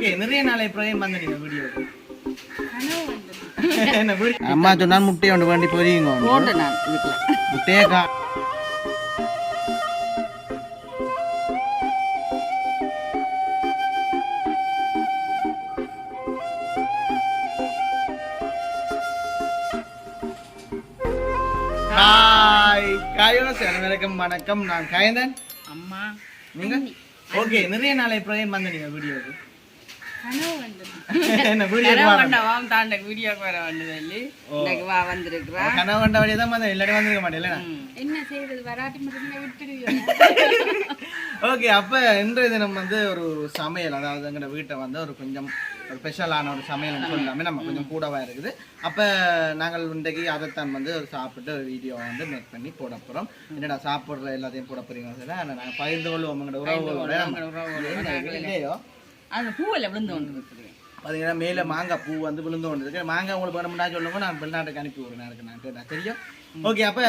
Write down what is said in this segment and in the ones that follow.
Okay நிறைய நாளை பிரயம் வந்து நீங்க வீடியோ அம்மா சொன்னா முட்டையை ஒன்று வேண்டி இதுக்குள்ள முட்டையே கா ஹாய் காயோஸ் அனைவருக்கும் வணக்கம். நான் கயந்தன். அம்மா. நீங்க? ஓகே நிறைய நாளை பிரயம் வந்து நீங்க வீடியோக்கு என்ன செய்யறது வராட்டி மட்டும் விட்டுருவீங்க ஓகே அப்போ இன்றைய தினம் வந்து ஒரு சமையல் அதாவது எங்களோட வீட்டை வந்து ஒரு கொஞ்சம் ஒரு ஸ்பெஷலான ஒரு சமையல்னு சொல்லாமே நம்ம கொஞ்சம் கூடவா இருக்குது. அப்போ நாங்கள் இன்றைக்கு அதைத்தான் வந்து ஒரு சாப்பிட்டு ஒரு வீடியோ வந்து மேக் பண்ணி போட போகிறோம் என்னடா சாப்பிட்ற எல்லாத்தையும் போட போறீங்க சொல்லி நாங்கள் பகிர்ந்து கொள்வோம் எங்களோட உறவுகளோட. இல்லையோ? அந்த பூவில் விழுந்து கொண்டு இருக்கிறேன் பார்த்தீங்கன்னா மேலே மாங்காய் பூ வந்து விழுந்து கொண்டு இருக்கு மாங்காய் உங்களுக்கு வேணும்னா சொல்லுங்க நான் வெளிநாட்டுக்கு அனுப்பி விடுறேன். எனக்கு நான் கேட்டா தெரியும். ஓகே அப்போ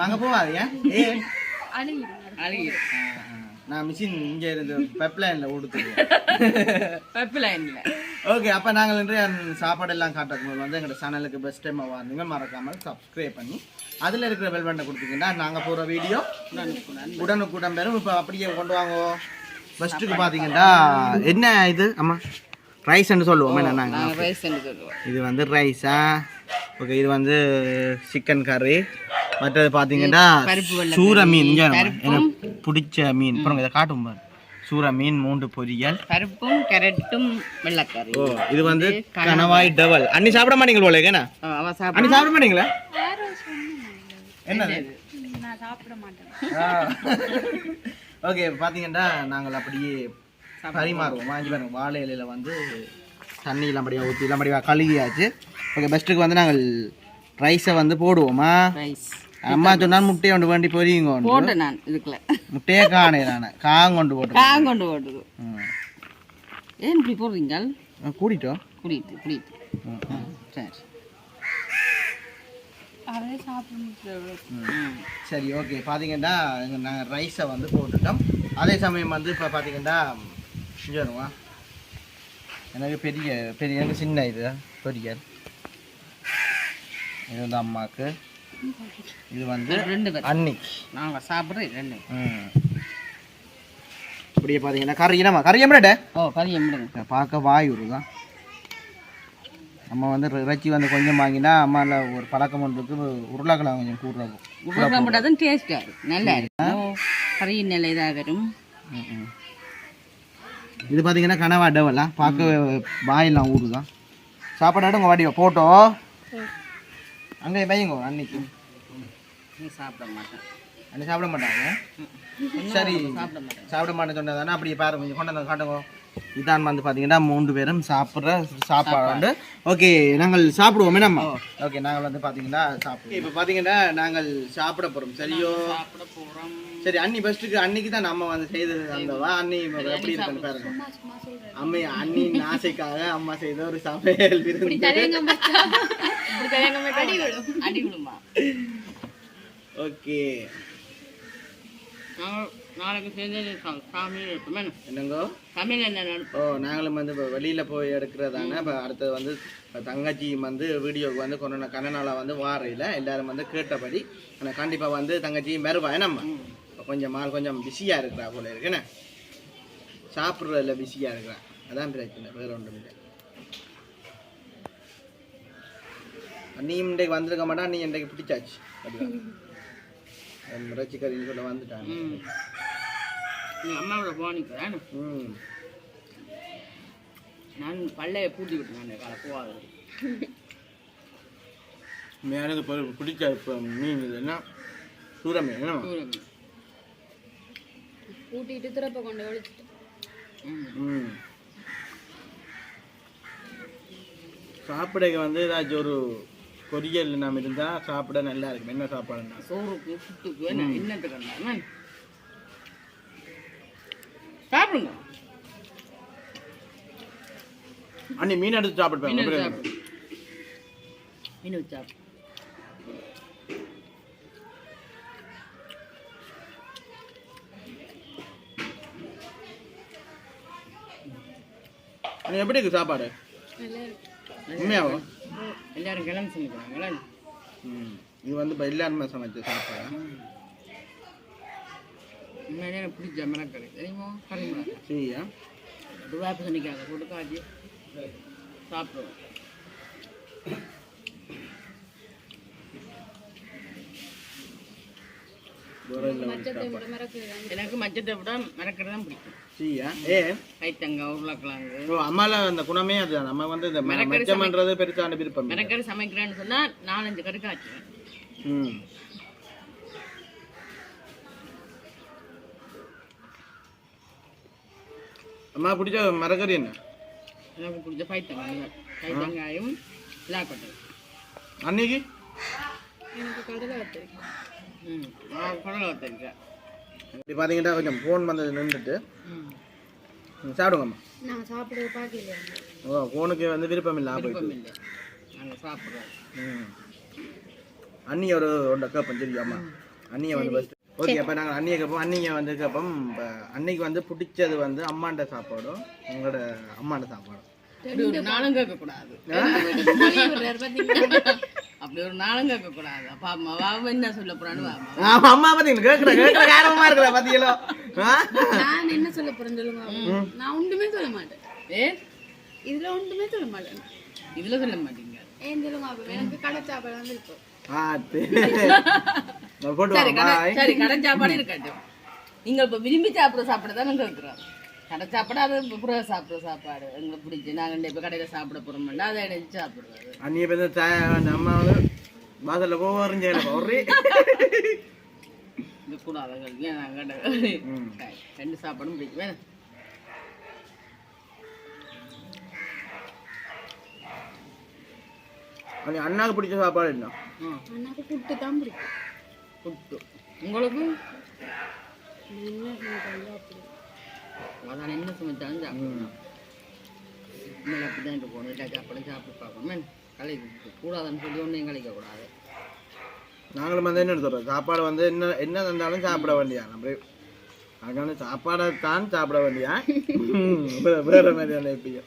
மாங்காய் போவாதீங்க ஏ. நான் மிஷின் இங்கே இருந்து பைப்லைனில் ஓடுத்துருவேன் பப்பு லைன்ல ஓகே அப்போ நாங்கள் இன்றைய சாப்பாடு எல்லாம் காட்டுறதுக்கு வந்து எங்களோட சேனலுக்கு பெஸ்ட் டைம் வாருங்க மறக்காமல் சப்ஸ்கிரைப் பண்ணி அதில் இருக்கிற பெல் பட்டனை கொடுத்தீங்கன்னா நாங்கள் போகிற வீடியோ உடனுக்குடன். பெறும் இப்போ அப்படியே கொண்டு வாங்க. ஃபஸ்ட்டுக்கு பார்த்தீங்கன்னா என்ன இது? அம்மா ரைஸ்ன்னு சொல்லுவோம் என்ன நாங்கள் சொல்லுவோம். இது வந்து ரைஸா ஓகே இது வந்து சிக்கன் கறி மற்றது பார்த்தீங்கன்னா பருப்பு வெள்ளை சூர மீன். எனக்கு பிடிச்ச மீன். அப்புறம் இதை காட்டும் பாரு. சூர மீன் மூன்று பொரியல். பருப்பும் கேரட்டும் வெள்ளைக்கறி. ஓ இது வந்து கணவாய் டபல் அன்னி சாப்பிட மாட்டீங்க போல என்ன? சாப்பிட அன்னி சாப்பிட மாட்டீங்களா? என்னது? நான் சாப்பிட மாட்டேன். ஓகே பார்த்தீங்கன்னா நாங்கள் அப்படியே பரிமாறுவோம். வாங்கி பாருங்க வாழை இலையில வந்து தண்ணி எல்லாம் படியா ஊற்றி எல்லாம் படியா கழுகியாச்சு ஓகே பெஸ்ட்டுக்கு வந்து நாங்கள் ரைஸை வந்து போடுவோமா? ரைஸ் அம்மா சொன்னால் முட்டையை ஒன்று வேண்டி பொரியுங்க போட்டேன் நான் இதுக்குள்ள. முட்டையே காணே நான். காங்கொண்டு போட்டு காங்க கொண்டு போட்டுது. ஏன் இப்படி போடுறீங்க? கூட்டிட்டோம் குடிட்டு குடிட்டு. ம், ம். சரி அதே சாப்பிட முடியாது ம். சரி ஓகே பார்த்தீங்கன்னா நாங்கள் ரைஸை வந்து போட்டுட்டோம். அதே சமயம் வந்து இப்போ பார்த்தீங்கன்னா இங்கே வருமா? எனக்கு பெரிய பெரிய எனக்கு சின்ன இது பொரியல். இது வந்து அம்மாவுக்கு இது வந்து ரெண்டு அன்னிக்கு. நாங்கள் சாப்பிட்றேன் ரெண்டு ம். இப்படியே பார்த்தீங்கன்னா கறி என்னம்மா? கறி எம்மிட ஓ கறியை விடுங்க பார்க்க வாய் தான் நம்ம வந்து இறைச்சி வந்து கொஞ்சம் வாங்கினா அம்மாவில் ஒரு பழக்கம் ஒன்று இருக்கு உருளைக்கிழங்கு கொஞ்சம் கூடுறோம் உருளைக்கிழங்கு போட்டால் தான் டேஸ்ட்டாக இருக்கும். நல்லா இருக்கும். கறி நல்ல இதாக வரும். இது பார்த்தீங்கன்னா கனவா டவெல்லாம் பார்க்க வாயெல்லாம் ஊறுதான் சாப்பாடு உங்கள் வாடியோ போட்டோம் அங்கே வையுங்க அன்னைக்கு. சாப்பிட மாட்டேன். அன்னைக்கு சாப்பிட மாட்டாங்க? சரி. சாப்பிட மாட்டேன். சாப்பிட மாட்டேன்னு சொன்னதானே அப்படியே பாருங்க கொஞ்சம் கொண்டு வந்து காட்டுங்க. இதான் வந்து பார்த்தீங்கன்னா மூன்று பேரும் சாப்பிட்ற சாப்பாடு. உண்டு ஓகே நாங்கள் சாப்பிடுவோமே நம்ம. ஓகே நாங்கள் வந்து பார்த்தீங்கன்னா சாப்பிடுவோம். இப்போ பார்த்தீங்கன்னா நாங்கள் சாப்பிட போகிறோம் சரியோ? சாப்பிட போகிறோம் சரி அன்னி ஃபர்ஸ்ட்டுக்கு அன்னைக்கு தான் நம்ம வந்து செய்தது அந்த வா அன்னி எப்படி இருக்குன்னு பாருங்க. அம்மை அண்ணின் ஆசைக்காக அம்மா செய்த ஒரு சமையல் விருந்து அடி விடுமா ஓகே நாளைக்கு சேர்ந்து சா- சாமியில் இருப்போமே என்னங்கோ? சமையல் என்ன ஓ நாங்களும் வந்து இப்போ வெளியில் போய் எடுக்கிறதாங்க இப்போ அடுத்தது வந்து இப்போ தங்கச்சி வந்து வீடியோக்கு வந்து கொரோனா கண்ணனால வந்து வாரையில் எல்லாரும் வந்து கேட்டபடி ஆனால் கண்டிப்பாக வந்து தங்கச்சி நம்ம இப்ப கொஞ்சம் மால் கொஞ்சம் பிஸியாக இருக்கிறா போல இருக்குண்ணே சாப்பிட்றதுல பிஸியாக இருக்கிறா. அதான் பிரச்சனை வேறு ஒன்றும் இல்லை. நீ இன்றைக்கு வந்திருக்க மாட்டா நீ இன்றைக்கு பிடிச்சாச்சு. இறைச்சி கறின்னு சொல்ல வந்துட்டாங்க நீ அம்மாவோட போனிக்கிறேன் நான் பள்ளையை பூட்டி விட்டேன் அந்த காலை போகாது எனக்கு இப்போ பிடிச்ச இப்போ மீன் இதுன்னா சூர மீன்? கூட்டிட்டு திருப்ப கொண்டு ஒழிச்சிட்டு. ம். ம் சாப்பிடக்கு வந்து ஏதாச்சும் ஒரு பொரியல் நம்ம இருந்தால் சாப்பிட நல்லா இருக்கும். என்ன சாப்பாடுன்னா? சோறுக்கு புட்டுக்கு என்ன என்னத்துக்கு என்ன சாப்பிடுங்க. அண்ணி மீன் எடுத்து சாப்பிடுப்பாங்க மீன் அப்புறம் சாப்பிடு. மீன் சாப்பிடு. நீ எப்படி இருக்கு சாப்பாடு? நல்லா இருக்கு. உண்மையாவும் எல்லாரும் கிளம்பி சொல்லிக்கிறாங்களா ம் இது வந்து இப்போ எல்லாருமே சமைச்ச சாப்பாடு? உண்மையிலே எனக்கு பிடிச்ச மிளக்கறி தெரியுமா கறி மிளகாய் சரியா ஒரு வேப்ப சனிக்காக போட்டு காய்ச்சி சாப்பிடுவோம் எனக்கு மச்சத்தை விட மிளக்கறி தான் பிடிக்கும் சரியா ஏ கைத்தங்காய் உருளைக்கிழங்கு ஓ அம்மால அந்த குணமே அதுதான் நம்ம வந்து இந்த மெச்சம்ன்றது பெருசான விருப்பம் இல்லை. மிளக்கறி சமைக்கிறேன்னு சொன்னா நாலஞ்சு கறி காய்ச்சுவேன் ம் அம்மா பிடிச்ச மரக்கறி என்ன எனக்கு பிடிச்ச கைத்தங்காய் கைத்தங்காயும் விளாக்கொட்டை அன்னைக்கு எனக்கு கடலை வச்சிருக்கேன் ம் குடலை வச்சிருக்கேன் இப்படி பார்த்தீங்கன்னா கொஞ்சம் ஃபோன் வந்து நின்றுட்டு சாப்பிடுங்கம்மா நான் சாப்பிடுறது பார்க்கலையா ஓ ஃபோனுக்கு வந்து விருப்பம் இல்லை விருப்பம் இல்லை நாங்கள் சாப்பிட்றோம் ம் அண்ணி ஒரு ஒன்றை கேட்போம் சரியாம்மா அண்ணியை வந்து ஃபஸ்ட்டு ஓகே அப்போ நாங்கள் அண்ணியை கேட்போம் அண்ணியை வந்து கேட்போம் இப்போ அன்னைக்கு வந்து பிடிச்சது வந்து அம்மாண்ட சாப்பாடும் உங்களோட அம்மாண்ட சாப்பாடும் நாளும் கேட்கக்கூடாது. அப்படி ஒரு நாளும் கேட்கக்கூடாது. அப்பா அம்மா வாவ என்ன சொல்ல போறான்னு அம்மா பார்த்தீங்க கேட்குற கேட்குற காரணமா இருக்கிற பார்த்தீங்களோ ஆ? நான் என்ன சொல்ல போறேன் சொல்லுங்க நான் ஒன்றுமே சொல்ல மாட்டேன். ஏ? இதுல ஒன்றுமே சொல்ல மாட்டேன். இதுல சொல்ல மாட்டீங்க. ஏன் சொல்லுங்க அப்ப எனக்கு கடை சாப்பாடு வந்து இருக்கும் ஆ, சரி. கடை. சரி கடை சாப்பாடு இருக்கட்டும். நீங்க இப்ப விரும்பி சாப்பிடுற சாப்பாடு தான் கேட்குறோம் கடை சாப்பாடு அது புற சாப்பிடுற சாப்பாடு. எங்களுக்கு பிடிச்சி நாங்கள் இப்போ கடையில் சாப்பிட போகிறோம்னா அதை பேருந்து தா- அந்த அம்மா வந்து வாசல்ல வரைஞ்சேன் ஒரே இது கூடாது ஏன் நாங்கள். ரெண்டு சாப்பாடும் பிடிக்கும் வேணும் அண்ணி அண்ணாக்கு பிடிச்ச சாப்பாடு என்ன? ம் அண்ணாக்கு புட்டு தான் பிடிக்கும். புட்டு உங்களுக்கு? அப்படி அதான் என்ன சமைச்சாலும் சாப்பிடும் ம். இன்னும் அப்படி தான் இருக்கணும் எல்லா சாப்பாடும் சாப்பிட்டு பார்க்கணும். கலைக்க கூடாதுன்னு சொல்லி ஒன்றையும் கலைக்கக்கூடாது நாங்களும் வந்து என்ன சொல்றோம் சாப்பாடு வந்து என்ன என்ன தந்தாலும் சாப்பிட வேண்டியா? நம்ம அதனால சாப்பாடை தான் சாப்பிட வேண்டியா? வேற மாதிரியான எப்படியோ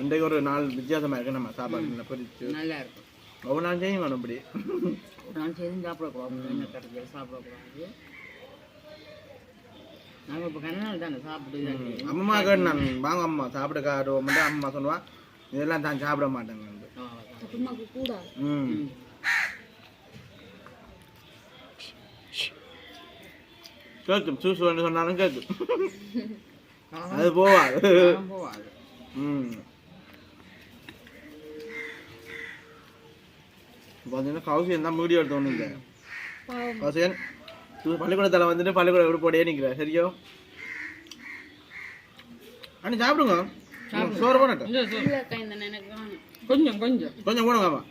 இன்றைக்கு ஒரு நாள் வித்தியாசமா இருக்கு. நம்ம சாப்பாடு பிரிச்சு. நல்லா இருக்கும் ஒவ்வொரு நாள் செய்யும் வேணும் இப்படி நான் செய்து சாப்பிடக்கூடாது. என்ன கடையில் சாப்பிடக்கூடாது. நாங்கள் இப்போ கண்ணால் தானே சாப்பிட்டு அம்மா கேட்டு நான் வாங்க அம்மா சாப்பிட காட்டுவோம் அம்மா சொல்லுவா. இதெல்லாம் தான் சாப்பிட மாட்டேங்க ம். கேட்கும். சூஸ் சொன்னாலும் கேட்கும். அது போவாது. போவாது. ம். பார்த்தீங்கன்னா கௌசியன் தான் வீடியோ எடுத்து ஒன்றும் இல்லை கௌசியன் பள்ளிக்கூடத்தில் வந்துட்டு பள்ளிக்கூட விடுப்போடையே நிற்கிற சரியோ? அண்ணி சாப்பிடுங்க. சோறு போனட்டும் கொஞ்சம் கொஞ்சம். கொஞ்சம் வேணும்.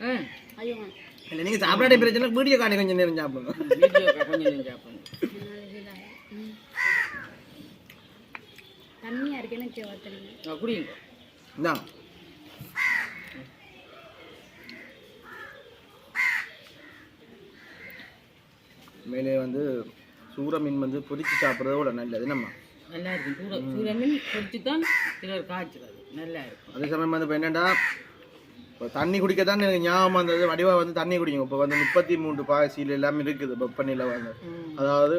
இல்லை நீங்கள் சாப்பிடாத பிரச்சனை வீடியோ காட்டி கொஞ்சம் நேரம் சாப்பிடுங்க. வீடியோ கொஞ்சம் கொஞ்சம் சாப்பிடணும் என்னால இதாகி. ம். தண்ணியா இருக்கு எனக்கு வத்தலிங்க குடிங்க. இந்தா. மேலே வந்து சூற மீன் வந்து பொரிச்சு சாப்பிட்றத விட நல்லது. நம்ம நல்லா இருக்கும் சூட சூட மீன் பொரிச்சு தான் சிலர் காய்ச்சுறது. நல்லா இருக்கும் அதே சமயம் வந்து இப்போ என்னடா இப்போ தண்ணி குடிக்க தான் எனக்கு ஞாபகம் வந்தது. வடிவா வந்து தண்ணி குடிக்கும் இப்போ வந்து முப்பத்தி மூன்று பாசியில் எல்லாமே இருக்குது வெப்பநிலை வந்து. அதாவது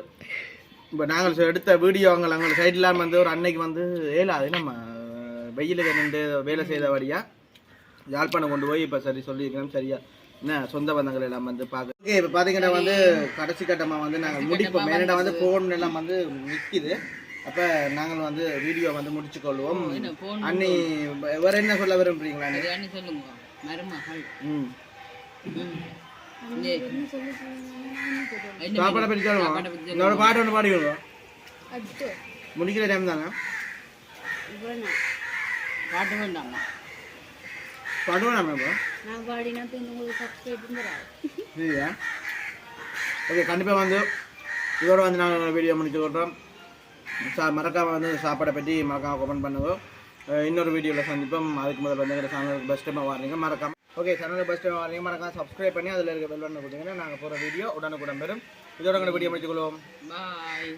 இப்போ நாங்கள் எடுத்த வீடியோங்கள் அங்கே சைட்லாம் வந்து ஒரு அன்னைக்கு வந்து ஏலாது. நம்ம வெயிலுக்கு நின்று வேலை செய்தபடியா யாழ்ப்பாணம் கொண்டு போய் இப்போ சரி சொல்லியிருக்கோம் சரியா? என்ன சொந்த பந்தங்கள் எல்லாம் வந்து பார்க்க ஓகே இப்போ பார்த்தீங்கன்னா வந்து கடைசி கட்டமாக வந்து நாங்கள் முடிப்போம். ஏன்னா வந்து ஃபோன் எல்லாம் வந்து நிற்கிது அப்போ நாங்கள் வந்து வீடியோ வந்து முடிச்சுக்கொள்வோம் என்ன போன் அண்ணி வேற என்ன சொல்ல விரும்புறீங்களா சொல்லுங்க. மருமகள். ம். சாப்பாடை பற்றி சொல்லுவோம் இன்னொரு பாட்டு ஒன்று பாடிக்கொள்வோம் அச்சோ முடிக்கிற டைம் தானே? பாட்டு வேண்டாமா? பாடுவோம் நம்ம இப்போ? நான் பாடினா உங்களுக்கு சப்ஸ்கிரைப் பண்ணுறாரு சரியா ஓகே கண்டிப்பாக வந்து இதோட வந்து நாங்கள் வீடியோ முடிச்சு கொள்கிறோம் சா மறக்காம வந்து சாப்பாடை பற்றி மறக்காம கமெண்ட் பண்ணுங்க. அஹ் இன்னொரு வீடியோவில் சந்திப்போம். அதுக்கு முதல்ல வந்து எங்கள் சேனலுக்கு பெஸ்ட் டைமாக வாரீங்க. மறக்காம ஓகே சேனலுக்கு பெஸ்ட் டைமாக வாரீங்க. மறக்காம சப்ஸ்கிரைப் பண்ணி அதில் இருக்க பெல் பண்ண கொடுத்தீங்கன்னா நாங்கள் போகிற வீடியோ உடனுக்குடன் பெறும். இதோட வீடியோ முடிச்சுக்கொள்வோம் பாய்